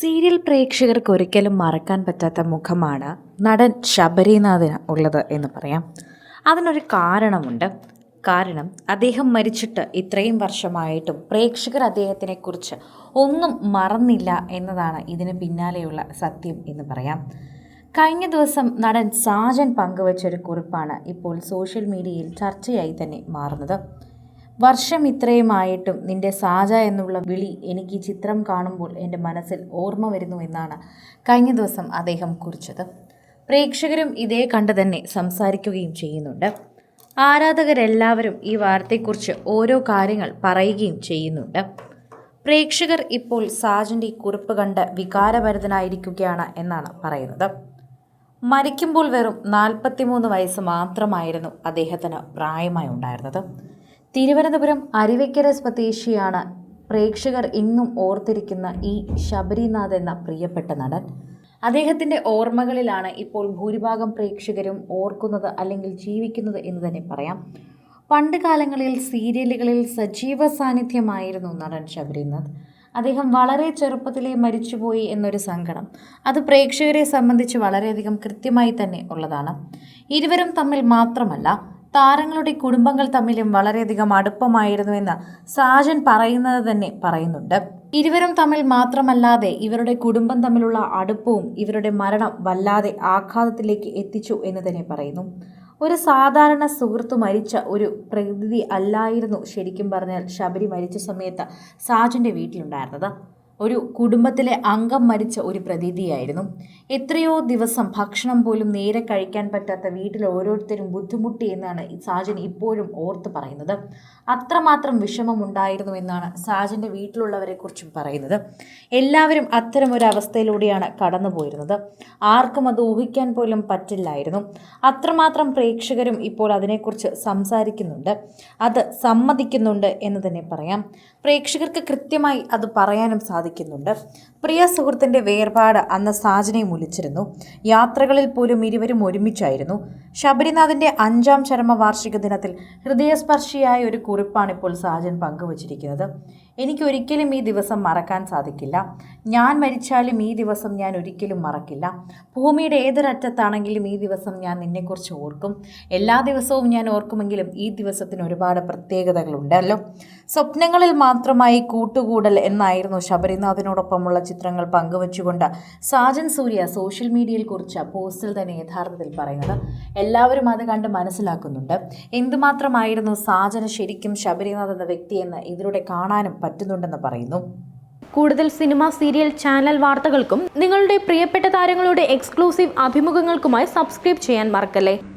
Serial പ്രേക്ഷകർക്ക് ഒരിക്കലും മറക്കാൻ പറ്റാത്ത മുഖമാണ് നടൻ ശബരിനാഥിന് ഉള്ളത് എന്ന് പറയാം. അതിനൊരു കാരണമുണ്ട്. കാരണം അദ്ദേഹം മരിച്ചിട്ട് ഇത്രയും വർഷമായിട്ടും പ്രേക്ഷകർ അദ്ദേഹത്തിനെക്കുറിച്ച് ഒന്നും മറന്നില്ല എന്നതാണ് ഇതിന് പിന്നാലെയുള്ള സത്യം എന്ന് പറയാം. കഴിഞ്ഞ ദിവസം നടൻ സാജൻ പങ്കുവച്ചൊരു കുറിപ്പാണ് ഇപ്പോൾ സോഷ്യൽ മീഡിയയിൽ ചർച്ചയായി തന്നെ മാറുന്നത്. വർഷം ഇത്രയുമായിട്ടും നിന്റെ സാജ എന്നുള്ള വിളി എനിക്ക് ഈ ചിത്രം കാണുമ്പോൾ എന്റെ മനസ്സിൽ ഓർമ്മ വരുന്നു എന്നാണ് കഴിഞ്ഞ ദിവസം അദ്ദേഹം കുറിച്ചത്. പ്രേക്ഷകരും ഇതേ കണ്ട് തന്നെ സംസാരിക്കുകയും ചെയ്യുന്നുണ്ട്. ആരാധകരെല്ലാവരും ഈ വാർത്തയെക്കുറിച്ച് ഓരോ കാര്യങ്ങൾ പറയുകയും ചെയ്യുന്നുണ്ട്. പ്രേക്ഷകർ ഇപ്പോൾ സാജന്റെ കുറിപ്പ് കണ്ട് വികാരഭരിതനായിരിക്കുകയാണ് എന്നാണ് പറയുന്നത്. മരിക്കുമ്പോൾ വെറും നാൽപ്പത്തിമൂന്ന് വയസ്സ് മാത്രമായിരുന്നു അദ്ദേഹത്തിന് പ്രായമായി ഉണ്ടായിരുന്നത് തിരുവനന്തപുരം അരുവിക്കര സ്വദേശിയാണ് പ്രേക്ഷകർ ഇന്നും ഓർത്തിരിക്കുന്ന ഈ ശബരിനാഥ് എന്ന പ്രിയപ്പെട്ട നടൻ. അദ്ദേഹത്തിന്റെ ഓർമ്മകളിലാണ് ഇപ്പോൾ ഭൂരിഭാഗം പ്രേക്ഷകരും ഓർക്കുന്നത് അല്ലെങ്കിൽ ജീവിക്കുന്നത് എന്ന് തന്നെ പറയാം. പണ്ട് കാലങ്ങളിൽ സീരിയലുകളിൽ സജീവ സാന്നിധ്യമായിരുന്നു നടൻ ശബരിനാഥ്. അദ്ദേഹം വളരെ ചെറുപ്പത്തിലേ മരിച്ചുപോയി എന്നൊരു സങ്കടം. അത് പ്രേക്ഷകരെ സംബന്ധിച്ച് വളരെയധികം കൃത്യമായി തന്നെ ഉള്ളതാണ്. ഇരുവരും തമ്മിൽ മാത്രമല്ല താരങ്ങളുടെ കുടുംബങ്ങൾ തമ്മിലും വളരെയധികം അടുപ്പമായിരുന്നുവെന്ന് സാജൻ പറയുന്നത് തന്നെ പറയുന്നുണ്ട്. ഇരുവരും തമ്മിൽ മാത്രമല്ലാതെ ഇവരുടെ കുടുംബം തമ്മിലുള്ള അടുപ്പവും ഇവരുടെ മരണം വല്ലാതെ ആഘാതത്തിലേക്ക് എത്തിച്ചു എന്ന് തന്നെ പറയുന്നു. ഒരു സാധാരണ സുഹൃത്ത് മരിച്ച ഒരു പ്രകൃതി അല്ലായിരുന്നു ശരിക്കും പറഞ്ഞാൽ ശബരി മരിച്ച സമയത്ത് സാജന്റെ വീട്ടിലുണ്ടായിരുന്നത്. ഒരു കുടുംബത്തിലെ അംഗം മരിച്ച ഒരു പ്രതീതിയായിരുന്നു. എത്രയോ ദിവസം ഭക്ഷണം പോലും നേരെ കഴിക്കാൻ പറ്റാത്ത വീട്ടിലെ ഓരോരുത്തരും ബുദ്ധിമുട്ടി എന്നാണ് സാജൻ ഇപ്പോഴും ഓർത്ത് പറയുന്നത്. അത്രമാത്രം വിഷമമുണ്ടായിരുന്നു എന്നാണ് സാജന്റെ വീട്ടിലുള്ളവരെ കുറിച്ചും പറയുന്നത്. എല്ലാവരും അത്തരം ഒരു അവസ്ഥയിലൂടെയാണ് കടന്നു പോയിരുന്നത് ആർക്കും അത് ഊഹിക്കാൻ പോലും പറ്റില്ലായിരുന്നു. അത്രമാത്രം പ്രേക്ഷകരും ഇപ്പോൾ അതിനെക്കുറിച്ച് സംസാരിക്കുന്നുണ്ട്. അത് സമ്മതിക്കുന്നുണ്ട് എന്ന് തന്നെ പറയാം. പ്രേക്ഷകർക്ക് കൃത്യമായി അത് പറയാനും സാധിക്കുന്നുണ്ട് പ്രിയ സുഹൃത്തിന്റെ വേർപാട് അന്ന് സാജനെ മുലിച്ചിരുന്നു യാത്രകളിൽ പോലും ഇരുവരും ഒരുമിച്ചായിരുന്നു. ശബരിനാഥിന്റെ അഞ്ചാം ചരമ വാർഷിക ദിനത്തിൽ ഹൃദയസ്പർശിയായ ഒരു കുറിപ്പാണ് ഇപ്പോൾ സാജൻ പങ്കുവച്ചിരിക്കുന്നത്. എനിക്ക് ഒരിക്കലും ഈ ദിവസം മറക്കാൻ സാധിക്കില്ല. ഞാൻ മരിച്ചാലും ഈ ദിവസം ഞാൻ ഒരിക്കലും മറക്കില്ല. ഭൂമിയുടെ ഏതൊരറ്റത്താണെങ്കിലും ഈ ദിവസം ഞാൻ നിന്നെക്കുറിച്ച് ഓർക്കും. എല്ലാ ദിവസവും ഞാൻ ഓർക്കുമെങ്കിലും ഈ ദിവസത്തിന് ഒരുപാട് പ്രത്യേകതകളുണ്ടല്ലോ. സ്വപ്നങ്ങളിൽ മാത്രമായി കൂട്ടുകൂടൽ എന്നായിരുന്നു ശബരിനാഥിനോടൊപ്പമുള്ള ചിത്രങ്ങൾ പങ്കുവച്ചുകൊണ്ട് സാജൻ സൂര്യ സോഷ്യൽ മീഡിയയിൽ കുറിച്ച പോസ്റ്റിൽ തന്നെ യഥാർത്ഥത്തിൽ പറയുന്നത്. എല്ലാവരും അത് കണ്ട് മനസ്സിലാക്കുന്നുണ്ട്. എന്തുമാത്രമായിരുന്നു സാജന് ശരിക്കും ശബരിനാഥ് എന്ന വ്യക്തിയെന്ന് ഇതിലൂടെ കാണാനും പറ്റുന്നുണ്ടെന്ന് പറയുന്നു. കൂടുതൽ സിനിമ സീരിയൽ ചാനൽ വാർത്തകൾക്കും നിങ്ങളുടെ പ്രിയപ്പെട്ട താരങ്ങളുടെ എക്സ്ക്ലൂസീവ് അഭിമുഖങ്ങൾക്കുമായി സബ്സ്ക്രൈബ് ചെയ്യാൻ മറക്കല്ലേ?